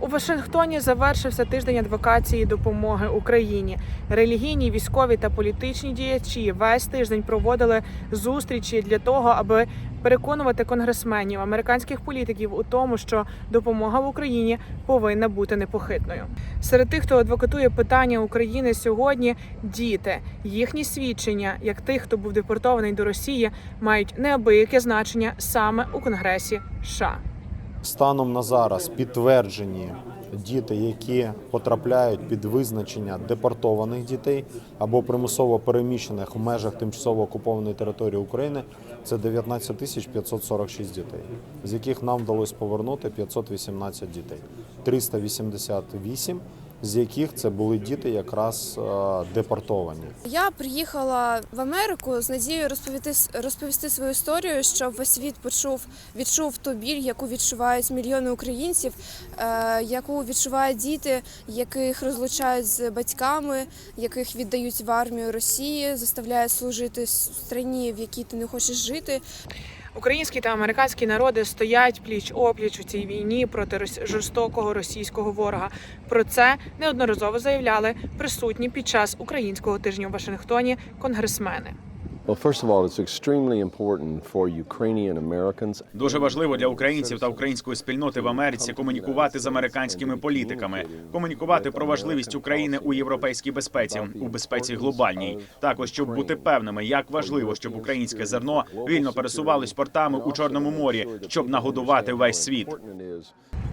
У Вашингтоні завершився тиждень адвокації допомоги Україні. Релігійні, військові та політичні діячі весь тиждень проводили зустрічі для того, аби переконувати конгресменів, американських політиків у тому, що допомога в Україні повинна бути непохитною. Серед тих, хто адвокатує питання України сьогодні, діти їхні свідчення, як тих, хто був депортований до Росії, мають неабияке значення саме у Конгресі США. Станом на зараз підтверджені діти, які потрапляють під визначення депортованих дітей або примусово переміщених в межах тимчасово окупованої території України, це 19 тисяч 546 дітей, з яких нам вдалося повернути 518 дітей, 388 з яких це були діти якраз е, депортовані. Я приїхала в Америку з надією розповісти розповісти свою історію, щоб весь світ почув, відчув ту біль, яку відчувають мільйони українців, е, яку відчувають діти, яких розлучають з батьками, яких віддають в армію Росії, заставляють служити в країні, в якій ти не хочеш жити. Українські та американські народи стоять пліч опліч у цій війні проти жорстокого російського ворога. Про це неодноразово заявляли присутні під час українського тижня в Вашингтоні конгресмени. Дуже важливо для українців та української спільноти в Америці комунікувати з американськими політиками, комунікувати про важливість України у європейській безпеці, у безпеці глобальній. Також щоб бути певними, як важливо, щоб українське зерно вільно пересувалось портами у Чорному морі, щоб нагодувати весь світ.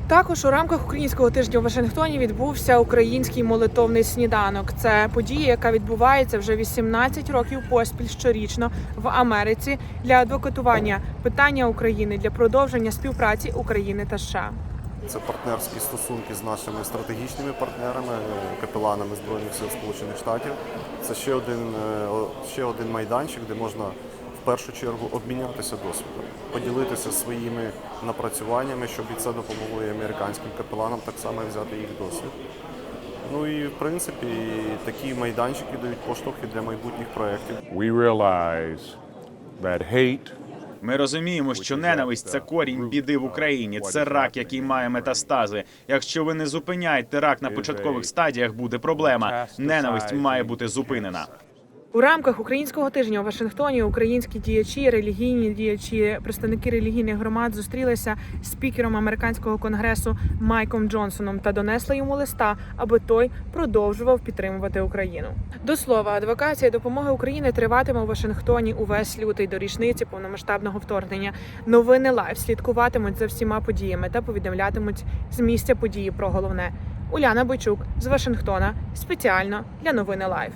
Також у рамках українського тижня у Вашингтоні відбувся український молитовний сніданок. Це подія, яка відбувається вже 18 років поспіль щорічно в Америці для адвокатування питання України для продовження співпраці України та США. Це партнерські стосунки з нашими стратегічними партнерами, капеланами Збройних сил Сполучених Штатів. Це ще один, е, ще один майданчик, де можна в першу чергу обмінятися досвідом, поділитися своїми напрацюваннями, щоб і це допомогло і американським капеланам так само взяти їх досвід. Ну і в принципі такі майданчики дають поштовхи для майбутніх проєктів. we realize that hate Ми розуміємо, що ненависть це корінь біди в Україні. Це рак, який має метастази. Якщо ви не зупиняєте рак на початкових стадіях, буде проблема. Ненависть має бути зупинена. У рамках українського тижня у Вашингтоні українські діячі, релігійні діячі, представники релігійних громад зустрілися з спікером американського конгресу Майком Джонсоном та донесли йому листа, аби той продовжував підтримувати Україну. До слова, адвокація допомоги України триватиме у Вашингтоні увесь лютий до річниці повномасштабного вторгнення. Новини лайв слідкуватимуть за всіма подіями та повідомлятимуть з місця події про головне. Уляна Бойчук з Вашингтона спеціально для новини лайв.